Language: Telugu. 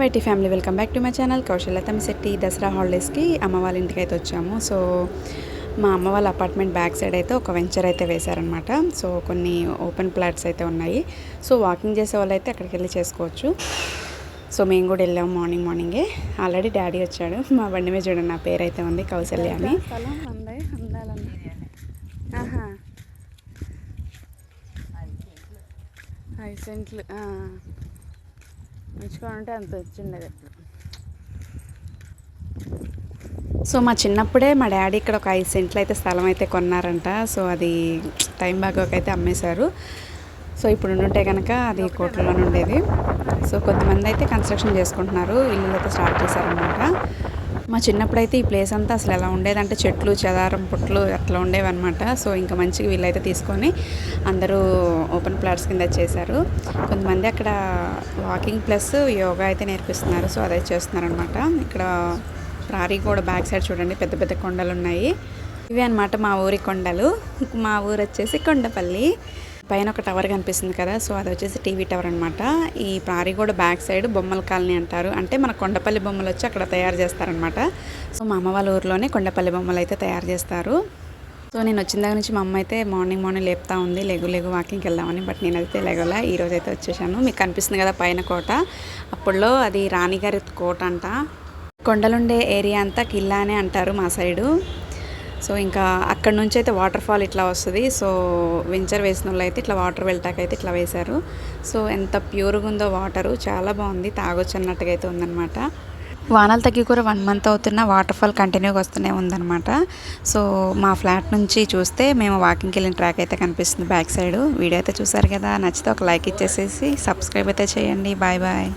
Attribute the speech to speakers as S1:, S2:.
S1: YT family welcome back to my channel. Kaushalya Tamisetti Dasara హాలిడేస్కి అమ్మ వాళ్ళ ఇంటికి అయితే వచ్చాము. సో మా అమ్మ వాళ్ళ అపార్ట్మెంట్ బ్యాక్ సైడ్ అయితే ఒక వెంచర్ అయితే వేశారనమాట సో కొన్ని ఓపెన్ ప్లాట్స్ అయితే ఉన్నాయి. సో వాకింగ్ చేసే వాళ్ళు అయితే అక్కడికి వెళ్ళి చేసుకోవచ్చు. సో మేము కూడా వెళ్ళాము మార్నింగ్ మార్నింగే. ఆల్రెడీ డాడీ వచ్చాడు. మా బండి మీద చూడండి నా పేరు అయితే ఉంది కౌశల్య అని ఐసెంట్లు ఉంచుకోవాలంటే అంత వచ్చిండేది. అప్పుడు సో మా చిన్నప్పుడే మా డాడీ ఇక్కడ ఒక ఐదు సెంట్లు అయితే స్థలం అయితే కొన్నారంట. సో అది టైం బాగోక అయితే అమ్మేశారు. సో ఇప్పుడు ఉంటే కనుక అది కోట్లలోనే ఉండేది సో కొంతమంది అయితే కన్స్ట్రక్షన్ చేసుకుంటున్నారు. ఇల్లు అయితే స్టార్ట్ చేశారనమాట మా చిన్నప్పుడు అయితే ఈ ప్లేస్ అంతా అసలు ఎలా ఉండేదంటే చెట్లు చెదారం పుట్లు అట్లా ఉండేవన్నమాట. సో ఇంకా మంచిగా వీళ్ళైతే తీసుకొని అందరూ ఓపెన్ ప్లాట్స్ కింద చేశారు. కొంతమంది అక్కడ వాకింగ్ ప్లస్ యోగా అయితే నేర్పిస్తున్నారు. సో అదే చేస్తున్నారనమాట ఇక్కడ ప్రారీ కూడా బ్యాక్ సైడ్ చూడండి పెద్ద పెద్ద కొండలు ఉన్నాయి ఇవి అన్నమాట మా ఊరి కొండలు. మా ఊరు వచ్చేసి కొండపల్లి. పైన ఒక టవర్ కనిపిస్తుంది కదా సో అది వచ్చేసి టీవీ టవర్ అనమాట ఈ ప్రారిగూడ బ్యాక్ సైడ్ బొమ్మల కాలనీ అంటారు. అంటే మన కొండపల్లి బొమ్మలు వచ్చి అక్కడ తయారు చేస్తారనమాట సో మా అమ్మ వాళ్ళ ఊర్లోనే కొండపల్లి బొమ్మలు అయితే తయారు చేస్తారు. సో నేను వచ్చిన దగ్గర నుంచి మా అమ్మ అయితే మార్నింగ్ మార్నింగ్ లేపుతా ఉంది. లెగు లెగు వాకింగ్కి వెళ్దామని బట్ నేనైతే లెగల. ఈరోజు అయితే వచ్చేసాను. మీకు కనిపిస్తుంది కదా పైన కోట. అప్పుడులో అది రాణిగారి కోట అంట. కొండలుండే ఏరియా అంతా కిల్లానే అంటారు మా సైడు. సో ఇంకా అక్కడ నుంచి అయితే వాటర్ ఫాల్ ఇట్లా వస్తుంది. సో వెంచర్ వేసిన వాళ్ళు అయితే ఇట్లా వాటర్ వెళ్ళటాకైతే ఇట్లా వేశారు. సో ఎంత ప్యూర్గా ఉందో వాటరు. చాలా బాగుంది. తాగొచ్చు అన్నట్టుగా అయితే ఉందన్నమాట. వానలు తగ్గి కూడా వన్ మంత్ అవుతున్న వాటర్ ఫాల్ కంటిన్యూగా వస్తూనే ఉందన్నమాట. సో మా ఫ్లాట్ నుంచి చూస్తే మేము వాకింగ్కి వెళ్ళిన ట్రాక్ అయితే కనిపిస్తుంది బ్యాక్ సైడ్. వీడియో అయితే చూసారు కదా? నచ్చితే ఒక లైక్ ఇచ్చేసేసి సబ్స్క్రైబ్ అయితే చేయండి. Bye bye.